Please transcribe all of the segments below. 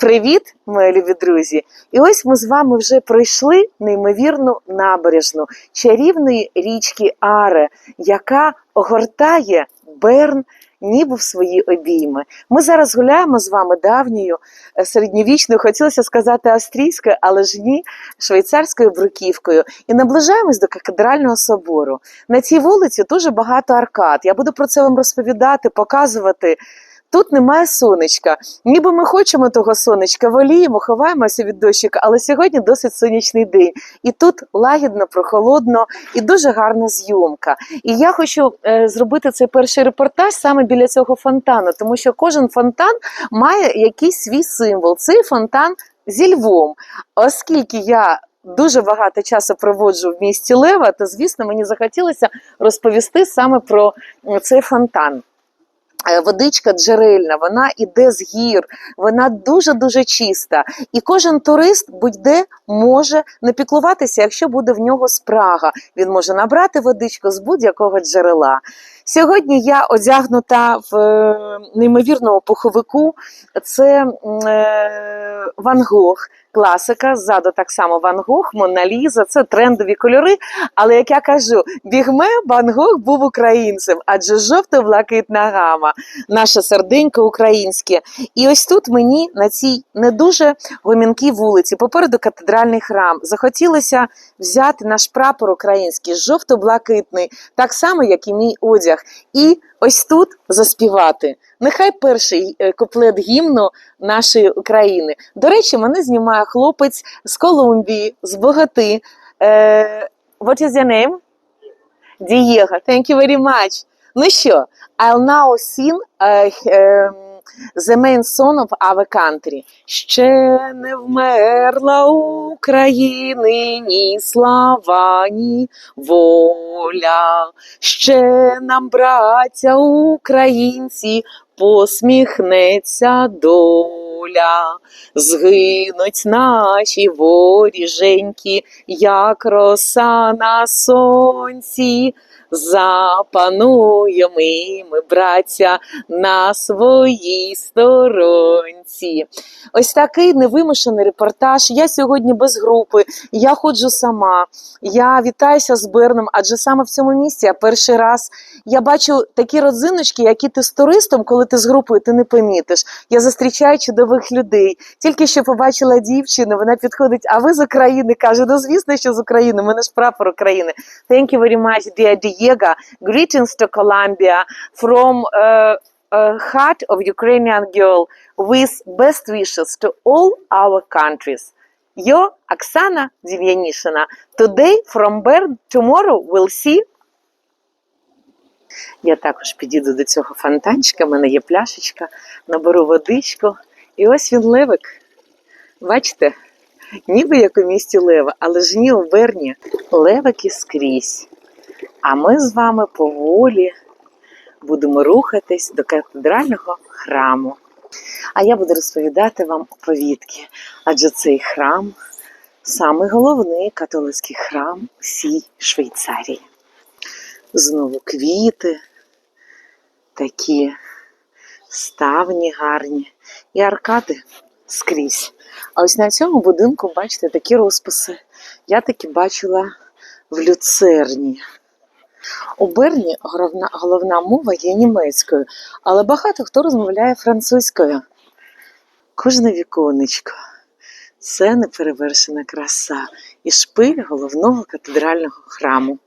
Привіт, мої любі друзі! І ось ми з вами вже пройшли неймовірну набережну чарівної річки Аре, яка огортає Берн. Ніби в свої обійми. Ми зараз гуляємо з вами давньою е, середньовічною, хотілося сказати австрійською, але ж ні, швейцарською бруківкою. І наближаємось до катедрального собору. На цій вулиці дуже багато аркад. Я буду про це вам розповідати, показувати. Тут немає сонечка. Ніби ми хочемо того сонечка, воліємо, ховаємося від дощика, але сьогодні досить сонячний день. І тут лагідно, прохолодно і дуже гарна зйомка. І я хочу е, зробити цей перший репортаж саме біля цього фонтану, тому що кожен фонтан має якийсь свій символ. Цей фонтан зі Львом. Оскільки я дуже багато часу проводжу в місті Лева, то звісно мені захотілося розповісти саме про цей фонтан. Е, Водичка джерельна, вона іде з гір, вона дуже дуже чиста. І кожен турист будь-де може не піклуватися, якщо буде в нього спрага. Він може набрати водичку з будь-якого джерела. Сьогодні я одягнута в е, неймовірному пуховику. Це е, Ван Гог, класика. Ззаду так само Ван Гог, Мона Ліза. Це трендові кольори. Але як я кажу, бігме Ван Гог був українцем, адже жовто-блакитна гама, наше серденько українське. І ось тут мені на цій не дуже гомінкій вулиці, попереду катедральний храм, захотілося взяти наш прапор український, жовто-блакитний, так само, як і мій одяг. І ось тут заспівати. Нехай перший е, куплет гімну нашої України. До речі, мене знімає хлопець з Колумбії, з Богати. Е, what is your name? Дієго. Thank you very much. Ну що, I'll now sing um, the main song of our country. Ще не вмерла України ні слава, ні воля. Ще нам, браття українці, посміхнеться доля. Згинуть наші воріженьки, як роса на сонці. Запануємо ми, браття, на своїй сторонці. Ось такий невимушений репортаж. Я сьогодні без групи, я ходжу сама. Я вітаюся з Берном, адже саме в цьому місці я перший раз я бачу такі родзиночки, які ти з туристом, коли ти з групою, ти не помітиш. Я зустрічаю чудових людей. Тільки що побачила дівчину, вона підходить, а ви з України? каже, ну звісно, що з України, мене ж прапор України. Thank you very much, dear Diego. Greetings to Colombia from uh, uh, heart of Ukrainian girl with best wishes to all our countries. Yo, Оксана Дів'янішина. Today from Bern, tomorrow we'll see я також підійду до цього фонтанчика, в мене є пляшечка, наберу водичку. І ось він левик. Бачите? Ніби як у місті Лева, але ж ні у Берні левики скрізь. А ми з вами поволі будемо рухатись до катедрального храму. А я буду розповідати вам оповідки, адже цей храм самий головний католицький храм всій Швейцарії знову квіти, такі ставні гарні і аркади скрізь. А ось на цьому будинку, бачите, такі розписи. Я таки бачила в люцерні. У Берні головна, головна мова є німецькою, але багато хто розмовляє французькою. Кожне віконечко це неперевершена краса і шпиль головного катедрального храму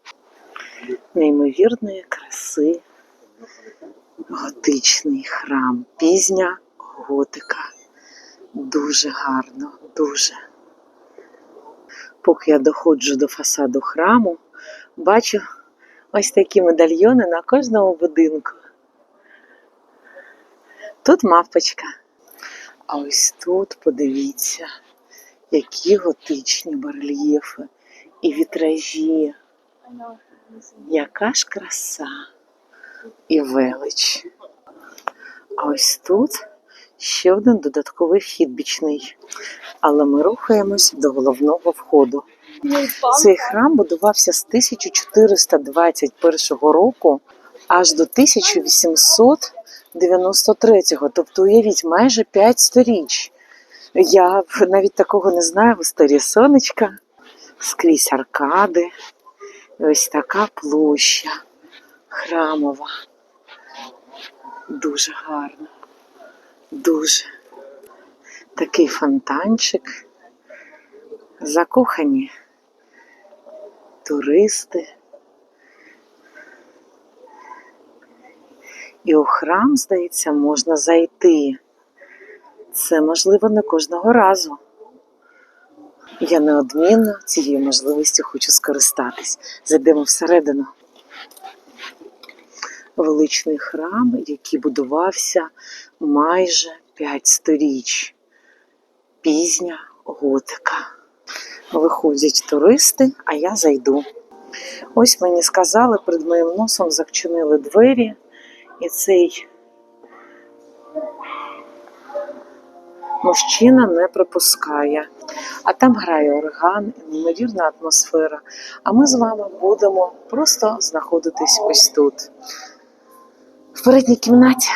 неймовірної краси готичний храм, пізня готика. Дуже гарно, дуже. Поки я доходжу до фасаду храму, бачу ось такі медальйони на кожному будинку. Тут мавпочка. А ось тут подивіться, які готичні барельєфи і вітражі. Яка ж краса і велич. А ось тут ще один додатковий вхід бічний. Але ми рухаємось до головного входу. Цей храм будувався з 1421 року аж до 1800 93-го. Тобто, уявіть, майже 5 сторіч. Я навіть такого не знаю в історії сонечка, скрізь аркади. Ось така площа храмова. Дуже гарно. Дуже. Такий фонтанчик. Закохані туристи. І у храм, здається, можна зайти. Це можливо не кожного разу. Я неодмінно цією можливістю хочу скористатись. Зайдемо всередину. Величний храм, який будувався майже 5 сторіч. Пізня готика. Виходять туристи, а я зайду. Ось мені сказали, перед моїм носом зачинили двері, і цей мужчина не пропускає. А там грає орган, неймовірна атмосфера. А ми з вами будемо просто знаходитись ось тут, в передній кімнаті.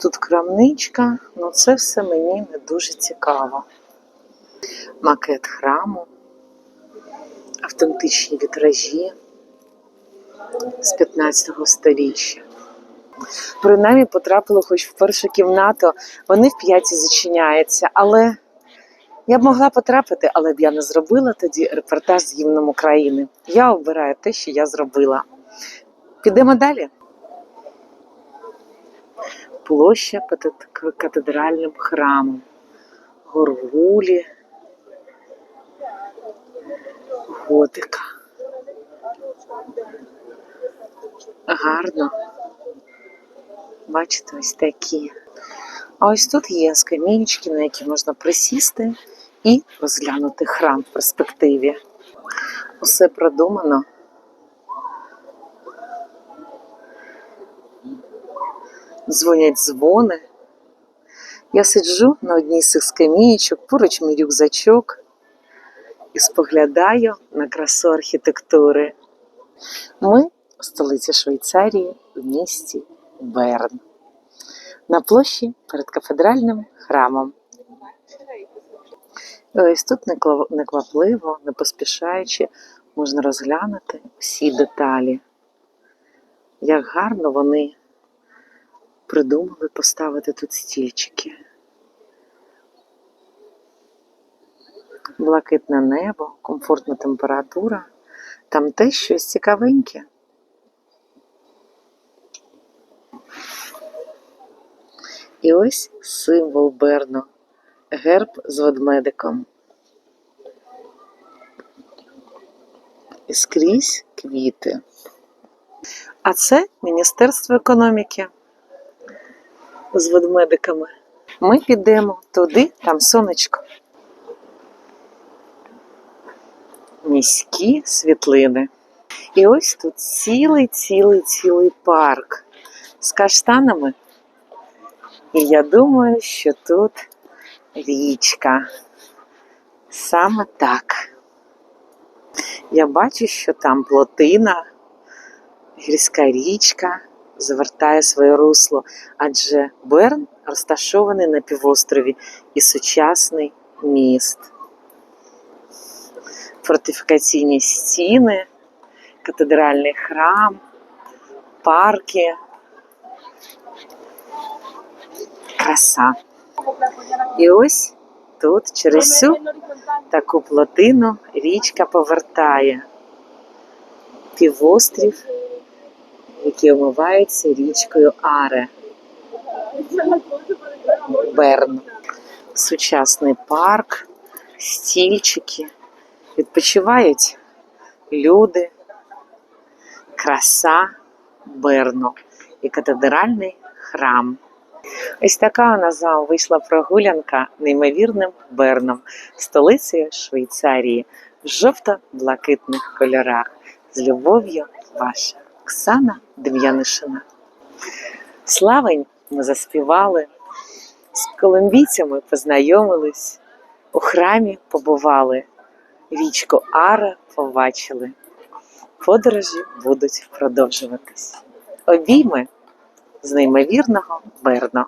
Тут крамничка, але це все мені не дуже цікаво. Макет храму, автентичні вітражі з 15 століття. Принаймні потрапила хоч в першу кімнату, вони в п'яті зачиняються, але я б могла потрапити, але б я не зробила тоді репортаж з гімном України. Я обираю те, що я зробила. Підемо далі. Площа перед катедральним храмом, горгулі, готика. Гарно. Бачите, ось такі. А ось тут є скамінечки, на які можна присісти і розглянути храм в перспективі. Усе продумано. Дзвонять дзвони. Я сиджу на одній з цих скамієчок, поруч мій рюкзачок і споглядаю на красу архітектури. Ми у столиці Швейцарії в місті Берн. На площі перед кафедральним храмом. І ось тут неквапливо, не поспішаючи, можна розглянути всі деталі. Як гарно вони придумали поставити тут стільчики. Блакитне небо, комфортна температура, там теж щось цікавеньке. І ось символ Берну, герб з ведмедиком. І скрізь квіти. А це Міністерство економіки з ведмедиками. Ми підемо туди, там сонечко. Міські світлини. І ось тут цілий, цілий, цілий парк з каштанами. І я думаю, що тут річка. Саме так. Я бачу, що там плотина, гірська річка завертає своє русло, адже Берн розташований на півострові і сучасний міст. Фортифікаційні стіни, катедральний храм, парки. Краса. І ось тут через цю таку плотину річка повертає півострів які омиваються річкою Аре. Берн. Сучасний парк, стільчики. Відпочивають люди, краса Берну і катедральний храм. Ось така у нас вам вийшла прогулянка неймовірним Берном, столицею Швейцарії в жовто-блакитних кольорах. З любов'ю ваша. Оксана Дем'янишина. Славень ми заспівали, з колумбійцями познайомились, у храмі побували, річку Ара побачили. Подорожі будуть продовжуватись. Обійми з неймовірного Берна.